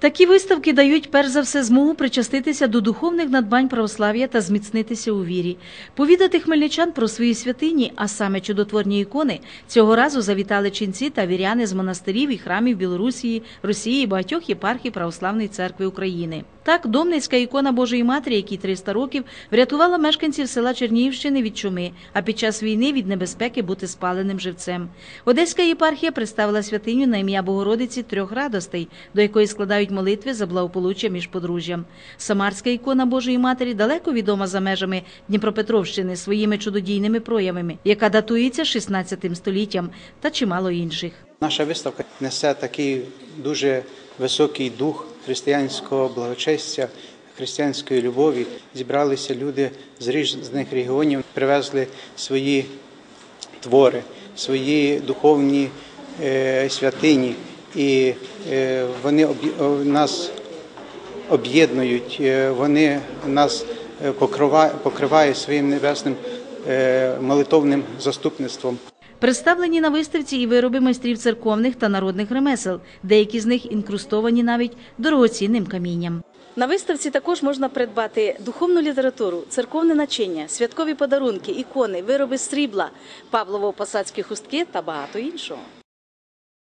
Такі виставки дають перш за все змогу причаститися до духовних надбань православ'я та зміцнитися у вірі, повідати хмельничан про свої святині, а саме чудотворні ікони. Цього разу завітали ченці та віряни з монастирів і храмів Білорусії, Росії і багатьох єпархій Православної церкви України. Так, Домницька ікона Божої Матері, якій 300 років, врятувала мешканців села Чернігівщини від чуми, а під час війни від небезпеки бути спаленим живцем. Одеська єпархія представила святиню на ім'я Богородиці трьох радостей, до якої складають молитви за благополуччя між подружжям. Самарська ікона Божої Матері далеко відома за межами Дніпропетровщини своїми чудодійними проявами, яка датується 16 століттям та чимало інших. Наша виставка несе такий дуже високий дух християнського благочестя, християнської любові. Зібралися люди з різних регіонів, привезли свої твори, свої духовні е, святині, і е, вони об'є- о, нас об'єднують, е, вони нас е, покрива- покривають своїм небесним е, молитовним заступництвом. Представлені на виставці і вироби майстрів церковних та народних ремесел, деякі з них інкрустовані навіть дорогоцінним камінням. На виставці також можна придбати духовну літературу, церковне начиння, святкові подарунки, ікони, вироби срібла, павлово-посадські хустки та багато іншого.